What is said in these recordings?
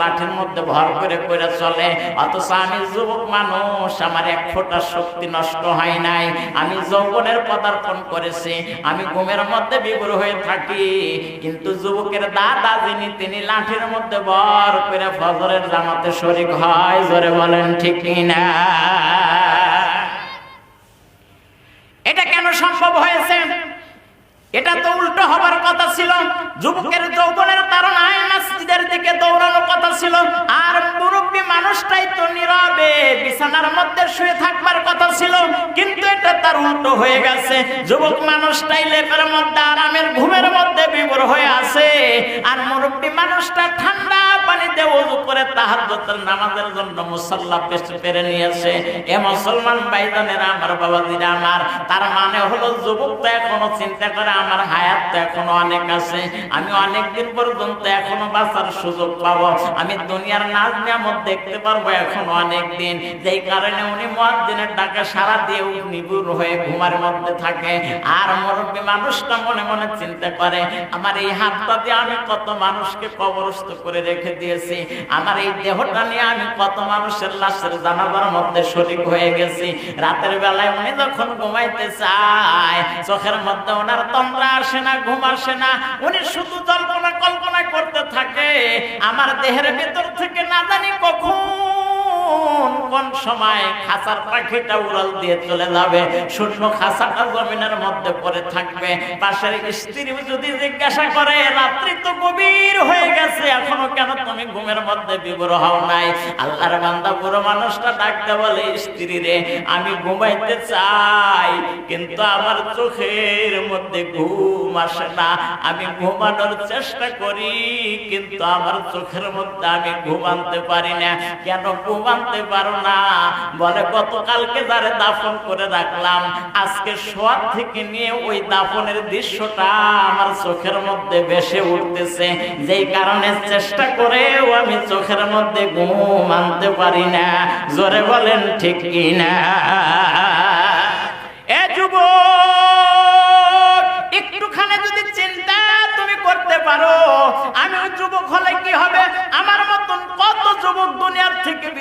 লাঠির মধ্যে ভর করে করে চলে, অথচ আমি যুবক মানুষ, আমার এক ফোঁটা শক্তি নষ্ট হয় নাই। আমি যৌবনের পদার্পণ করেছি, আমি ঘুমের মধ্যে বিভোর হয়ে থাকি। কিন্তু যুবকের দাদা যিনি, তিনি লাঠির মধ্যে ভর করে ফজরের জামাতে শরিক হয়, জোরে বলেন ঠিক না এটা কেন সম্ভব হয়েছে? এটা তো উল্টো হবার কথা ছিল। যুবকের যৌবনের তারণায় মসজিদের দিকে দৌড়ানোর কথা ছিল। আর মুরব্বী মানুষটাই তো নীরবে, বিছানার মধ্যে শুয়ে থাকবার কথা ছিল। কিন্তু এটা তার উল্টো হয়ে গেছে। যুবক মানুষটাই লেপের মধ্যে, আরামের ঘুমের মধ্যে বিবর হয়ে আছে। আর মুরব্বী মানুষটা ঠান্ডা পানিতে ওযু করে তাহাজ্জুদের নামাজের জন্য মুসাল্লা পেছে পেরে নিয়েছে। এ মুসলমান ভাইজানেরা, আমার বাবাজিরা আমার, তার মানে হলো যুবক তো এখনও চিন্তা করে আমার হায়াত তো এখনও অনেক আছে। আমি অনেক দিন পর্যন্ত এখনও বাঁচার সুযোগ পাবো। আমি দুনিয়ার নাজ নিয়ামত দেখতে পারব এখনও অনেক দিন। যেই কারণে উনি মুয়াজ্জিনের ডাকে সারা দিয়ে নিবুর হয়ে ঘুমার মধ্যে থাকে। আর মুরব্বী মানুষটা মনে মনে চিন্তা করে, আমার এই হাতটা দিয়ে আমি কত মানুষকে কবরস্থ করে রেখে দিয়েছি। আমার এই দেহটা নিয়ে আমি কত মানুষের লাশের জানাবার মধ্যে শরিক হয়ে গেছি। রাতের বেলায় উনি যখন ঘুমাইতে চায়, চোখের মধ্যে ওনার তন্দ্রা আসে না, ঘুম আসে না। উনি শুধু কল্পনা কল্পনা করতে থাকে, আমার দেহের ভেতর থেকে না জানি কখন কোন কোন সময় খাসার পাখিটা উড়াল দিয়ে চলে যাবে? শূন্য খাসাটা জমিনের মধ্যে পড়ে থাকবে। পাশের স্ত্রী যদি জিজ্ঞাসা করে, রাত্রি তো গভীর হয়ে গেছে, এখনও কেন তুমি ঘুমের মধ্যে বিবর হও নাই? আল্লাহর বান্দা বুড়ো মানুষটা ডাকতে বলে, স্ত্রী রে, আমি ঘুমাইতে চাই, কিন্তু আমার চোখের মধ্যে ঘুম আসে না। আমি ঘুমানোর চেষ্টা করি, কিন্তু আমার চোখের মধ্যে আমি ঘুমানতে পারি না। কেন ঘুম আনতে পারো না। বলে, গতকালকে যারে দাফন করে রাখলাম, আজকে শোয়ার থেকে নিয়ে ওই দাফনের দৃশ্যটা আমার চোখের মধ্যে ভেসে উঠতেছে। যেই কারণে চেষ্টা করেও আমি চোখের মধ্যে ঘুম আনতে পারি না। জোরে বলেন, ঠিক কিনা এ যুবক, একটুখানে যদি চিন্তা তুমি করতে পারো, আমি যুবক হলে কি হবে? আমার মতন কত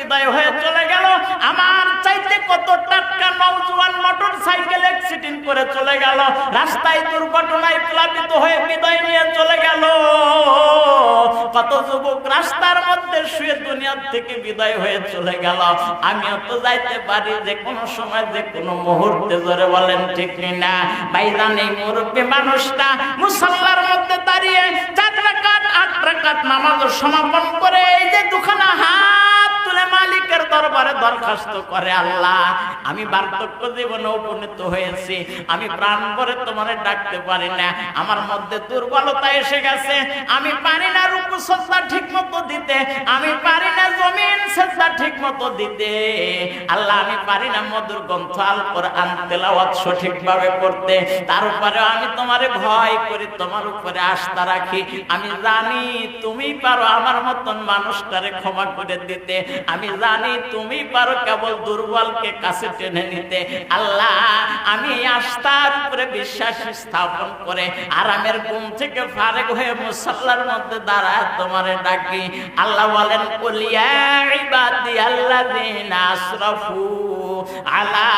বিদায় হয়ে চলে গেল। আমার চাইতে কত টাটকা নওজোয়ান মোটর সাইকেল অ্যাক্সিডেন্ট করে চলে গেল। রাস্তায় দুর্ঘটনায় প্লাবিত হয়ে বিদায় নিয়ে চলে গেল। কত যুবক রাস্তার মধ্যে শুয়ে দুনিয়ার থেকে বিদায় হয়ে চলে গেল। আমিও তো যাইতে পারি যে কোনো সময়, যে কোনো মুহূর্তে ধরে বলেন ঠিক না ভাইজান এই মুরব্বী মানুষটা মুসল্লার মধ্যে দাঁড়িয়ে চার রাকাত, আট রাকাত নামাজ সমাপন করে এই যে দুখানা হাত তুলে মালিকের দরবারে দরখাস্ত করে, আল্লাহ, আমি বার্ধক্য জীবনে উপনীত হয়েছি। আমি প্রাণ ভরে তোমারে ডাকতে পারি না। আমার মধ্যে দুর্বলতা এসে গেছে। আমি পারি না রূপ সজ্জা ঠিক মতো দিতে। আমি পারি না জমিন সজ্জা ঠিক মতো দিতে। আল্লাহ, আমি পারি না মধুর গ্রন্থ, আল কোরআন তেলাওয়াত সঠিকভাবে করতে তার উপরে আমি তোমারে ভয় করি, তোমার উপরে আস্থা রাখি। আমি জানি তুমি পারো আমার মতন মানুষটারে ক্ষমা করে দিতে। আমি জানি তুমি পারো কেবল দুর্বলকে কাছে টেনে নিতে। আল্লাহ, আমি আস্থার উপরে বিশ্বাস স্থাপন করে আরামের ঘুম থেকে ফারেক হয়ে মুসাল্লার মধ্যে দাঁড়ায় তোমারে ডাকি। আল্লাহ বলেন কলিয়া ইবাদি আল্লাযিনা আসরাফু আলা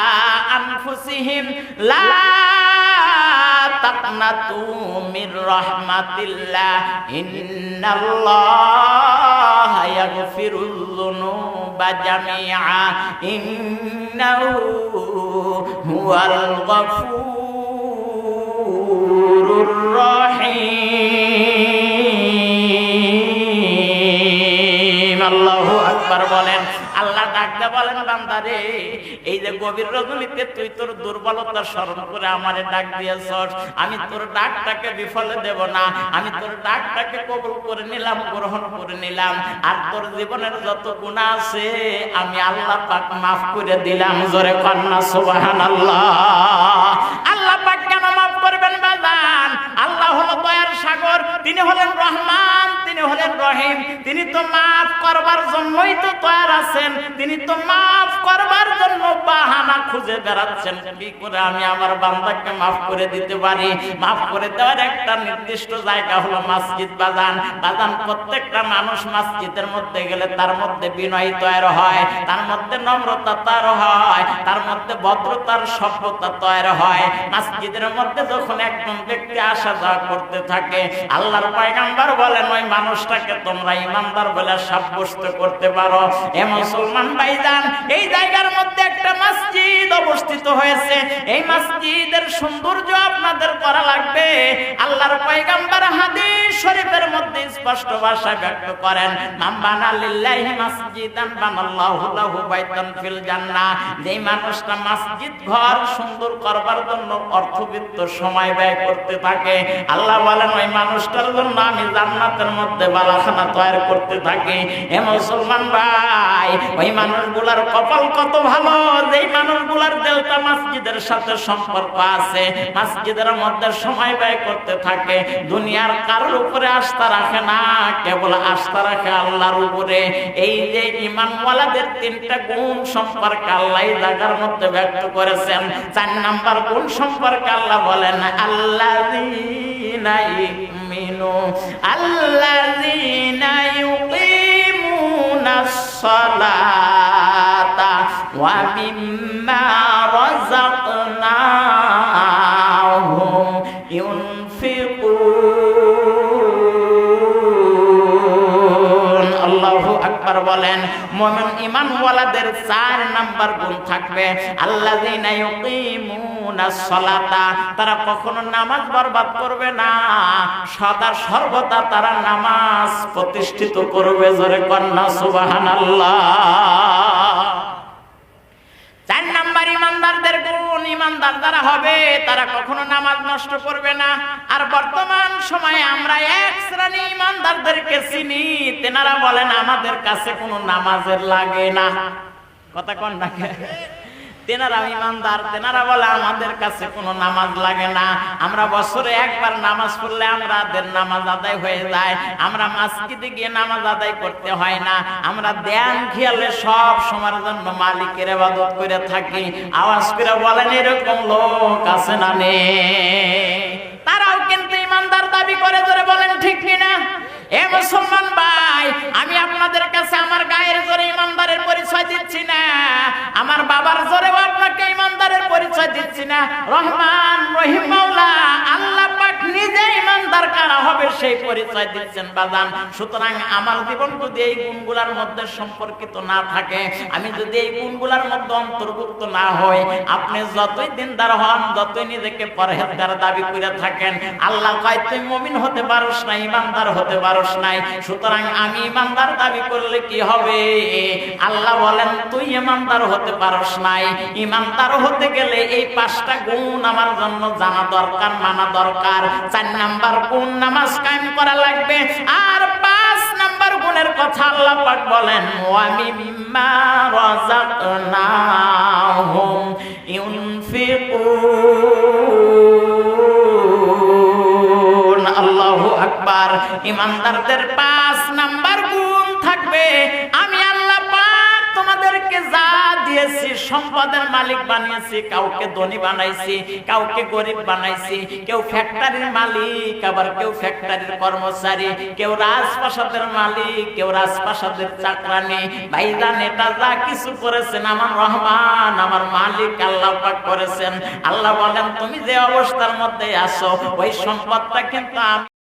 আনফুসিহিম লা তাকনাতু মির ইন্নাল্লাহা যুনুবা জামিআ ইন্নাহু হুয়াল গফুরুর রহিম আল্লাহু আকবার বলেন আল্লাহ ডাকতে বলেন বান্দারে এই যে গভীর রজনীতে তুই তোর দুর্বলতা স্মরণ করে ডাক দিয়েছস। আমি তোর ডাকটাকে বিফলে দেব না, আমি তোর ডাকটাকে কবুল করে নিলাম, গ্রহণ করে নিলাম। আর তোর জীবনের যত গুণা আছে, আমি আল্লাহ পাক মাফ করে দিলাম। জোরে কন্যা সুবহানাল্লাহ। আল্লাহ পাক কেন আল্লাহ হলো দয়ার সাগর, তিনি হলেন রহমান, তিনি হলেন রহিম। তিনি তো মাফ করবার জন্যই তো তৈরি আছেন। তিনি তো মাফ করবার জন্য বাহানা খুঁজে বেড়াচ্ছেন। কি করে আমি আমার বান্দাকে মাফ করে দিতে পারি? মাফ করে দেওয়ার একটা নির্দিষ্ট জায়গা হলো মসজিদ বাজান। বাজান প্রত্যেকটা মানুষ মসজিদের মধ্যে গেলে তার মধ্যে বিনয় তৈরি হয়, তার মধ্যে নম্রতা তৈরি হয়, তার মধ্যে ভদ্রতার সভ্যতা তৈরি হয়। মসজিদের মধ্যে যখন একজন ব্যক্তি আসা যাওয়া করতে থাকে। আল্লাহর পায়গাম্বার বলেন, ওই মানুষটাকে তোমরা ইমানদার বলে সাব্যস্ত করতে পারো। এ মুসলমান ভাইজান, এই জায়গার হয়েছে। এই মসজিদের সৌন্দর্য আপনাদের করা লাগবে। আল্লাহর পয়গাম্বার হাদিস শরীফের মধ্যে স্পষ্ট ভাষায় ব্যক্ত করেন মাম্বানা লিল্লাহি মাসজিদান বানাল্লাহু লাহু বাইতান ফিল জান্নাহ। যেই মানুষটা মসজিদ ঘর সুন্দর করবার জন্য অর্থবিত্ত সময় ব্যয় করতে থাকে, আল্লাহ বলেন, ওই মানুষটার জন্য আমি জান্নাতের মধ্যে বালাখানা তৈরি করতে থাকি। এ মুসলমান ভাই, ওই মানুষগুলার কপাল কত ভালো, যেই মানুষগুলার দেলটা মসজিদের সাথে সম্পর্ক আছে, মসজিদের মধ্যে সময় ব্যয় করতে থাকে, দুনিয়ার কারোর উপরে আস্থা রাখে না, কেবল আস্থা রাখে আল্লাহর উপরে। এই যে ইমানওয়ালাদের তিনটা গুণ সম্পর্কে আল্লাহ জায়গার মধ্যে ব্যক্ত করেছেন। চার নাম্বার গুণ সম্পর্কে আল্লাহ বলেন আল্লাহ মিনু আল্লাযীনা মিম্মা রাযাকনাহুম ইউনফিকুন আল্লাহু আকবার বলেন মুমিন ঈমানওয়ালাদের চার নাম্বার গুণ থাকবে। আল্লাযীনা ইউকিমুনাস সালাতা, তারা কখনো নামাজ বরবাদ করবে না। সদা সর্বদা তারা নামাজ প্রতিষ্ঠিত করবে, জোরে কন্যা সুবহানাল্লাহ। নাম্বার ইমানদারদের গুণ ইমানদার যারা হবে, তারা কখনো নামাজ নষ্ট করবে না। আর বর্তমান সময়ে আমরা এক শ্রেণি ইমানদারদেরকে চিনি, তেনারা বলেন, আমাদের কাছে কোনো নামাজের লাগে না। কথা কন না তেনারা ইমানদার, তেনারা বলে, আমাদের কাছে কোনো নামাজ লাগে না। আমরা বছরে একবার নামাজ পড়লে আমাদের নামাজ আদায় হয়ে যায়। আমরা মাসজিদে গিয়ে নামাজ আদায় করতে হয় না। আমরা ধ্যান, খেয়ালে সব সময়ের জন্য মালিকের ইবাদত করে থাকি। আওয়াজ করে বলেন, এরকম লোক আছে না নে। তারাও কিন্তু ইমানদার দাবি করে ধরে বলেন, ঠিক কিনা এ মুসলমান ভাই, আমি আপনাদের কাছে আমার গায়ের জোরে ইমানদারের পরিচয় দিচ্ছি না। আমার বাবার পরিচয় দিচ্ছি না, রহমান রহিম মাওলা, আল্লাহ পাক নিজে ইমানদার কারা হবে সেই পরিচয় দিচ্ছেন বাজান। সুতরাং আমার জীবন যদি এই গুণগুলার মধ্যে সম্পর্কিত না থাকে, আমি যদি এই গুণগুলার মধ্যে অন্তর্ভুক্ত না হই, আপনি যতই দিনদার হন, যতই নিজেকে পরহেজগার দাবি করে থাকেন, আল্লাহ কয়, তুই মুমিন হতে পারোস না ইমানদার হতে পারোস নাই। সুতরাং আমি ইমানদার দাবি করলে কি হবে? আল্লাহ বলেন, তুই ইমানদার হতে পারোস নাই। ইমানদার হতে গেলে এই পাঁচটা গুণ আমার জন্য জানা দরকার, মানা দরকার। চার নাম্বার গুণ নামাজ কায়েম করা লাগবে। আর পাঁচ নাম্বার গুণের কথা আল্লাহ পাক বলেন, ওয়া মিম্মা রাযাকনাহুম ইউনফিকুন। আল্লাহু আকবার। ইমানদারদের পাঁচ নাম্বার গুণ থাকবে। দিয়েছি সম্পদের মালিক বানিয়েছি, কাউকে ধনী বানাইছি, কাউকে গরিব বানাইছি, কেউ ফ্যাক্টরির মালিক, আবার কেউ ফ্যাক্টরির কর্মচারী, কেউ রাজপ্রাসাদের মালিক, কেউ রাজপ্রাসাদের চাকরানি। ভাইজান এটা যা কিছু করেছেন, আমার রহমান, আমার মালিক আল্লাহ পাক করেছেন। আল্লাহ বলেন, তুমি যে অবস্থার মধ্যে আছো, ওই সম্পদটা কিন্তু আমি